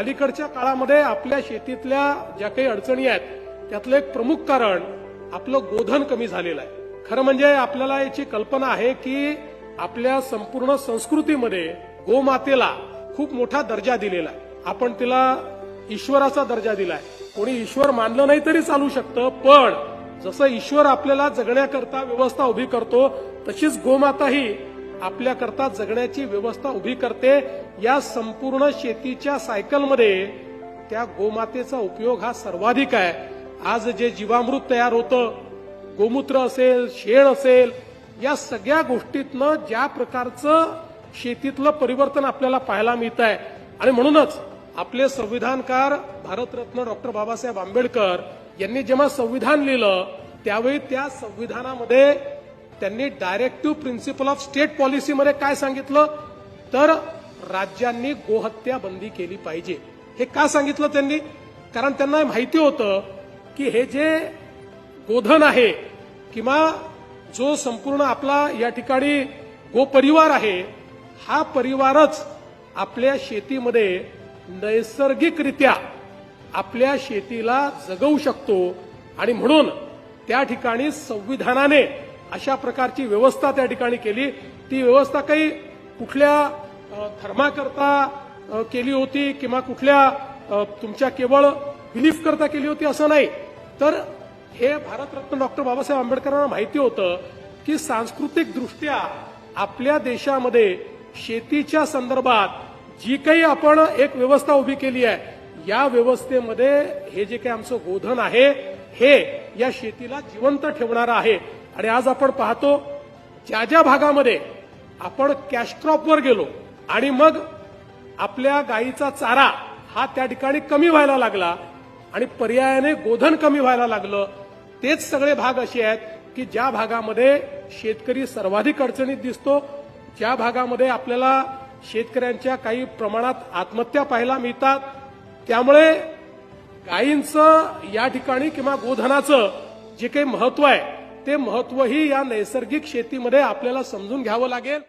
अलीकडच्या काळामध्ये आपल्या शेतीतल्या ज्या काही अडचणी आहेत त्यातलं एक प्रमुख कारण आपलं गोधन कमी झालेलं आहे. खरं म्हणजे आपल्याला याची कल्पना आहे की आपल्या संपूर्ण संस्कृतीमध्ये गोमातेला खूप मोठा दर्जा दिलेला आहे. आपण तिला ईश्वराचा दर्जा दिलाय कोणी ईश्वर मानलं नाही तरी चालू शकतं पण जसं ईश्वर आपल्याला जगण्याकरता व्यवस्था उभी करतो तशीच गोमाता ही आपल्याकरता जगण्याची व्यवस्था उभी करते या संपूर्ण शेतीच्या सायकलमध्ये त्या गोमातेचा उपयोग हा सर्वाधिक आहे. आज जे जीवामृत तयार होतं गोमूत्र असेल शेण असेल या सगळ्या गोष्टीतनं ज्या प्रकारचं शेतीतलं परिवर्तन आपल्याला पाहायला मिळत आहे आणि म्हणूनच आपले संविधानकार भारतरत्न डॉक्टर बाबासाहेब आंबेडकर यांनी जेव्हा संविधान लिहिलं त्यावेळी त्या संविधानामध्ये त्यांनी डायरेक्टिव्ह प्रिन्सिपल ऑफ स्टेट पॉलिसीमध्ये काय सांगितलं? तर राज्यांनी गोहत्या बंदी केली पाहिजे. हे का सांगितलं त्यांनी? कारण त्यांना माहिती होतं की हे जे गोधन आहे किंवा जो संपूर्ण आपला या ठिकाणी गोपरिवार आहे हा परिवारच आपल्या शेतीमध्ये नैसर्गिकरित्या आपल्या शेतीला जगवू शकतो आणि म्हणून त्या ठिकाणी संविधानाने अशा प्रकारची व्यवस्था त्या ठिकाणी केली. ती व्यवस्था काही कुठल्या धर्माकरता केली होती किंवा कुठल्या तुमच्या केवळ बिलीफ करता केली होती असं नाही. तर हे भारतरत्न डॉक्टर बाबासाहेब आंबेडकरांना माहिती होतं की सांस्कृतिक दृष्ट्या आपल्या देशामध्ये शेतीच्या संदर्भात जी काही आपण एक व्यवस्था उभी केली आहे या व्यवस्थेमध्ये हे जे काही आमचं गोधन आहे हे या शेतीला जिवंत ठेवणारं आहे. आणि आज आपण पाहतो ज्या ज्या भागामध्ये आपण कॅशक्रॉपवर गेलो आणि मग आपल्या गायीचा चारा हा त्या ठिकाणी कमी व्हायला लागला आणि पर्यायाने गोधन कमी व्हायला लागलं तेच सगळे भाग असे आहेत की ज्या भागामध्ये शेतकरी सर्वाधिक अडचणीत दिसतो ज्या भागामध्ये आपल्याला शेतकऱ्यांच्या काही प्रमाणात आत्महत्या पाहायला मिळतात त्यामुळे गायींचं या ठिकाणी किंवा गोधनाचं जे काही महत्त्व आहे ते महत्वही या नैसर्गिक शेतीमध्ये आपल्याला समजून घ्यावं लागेल.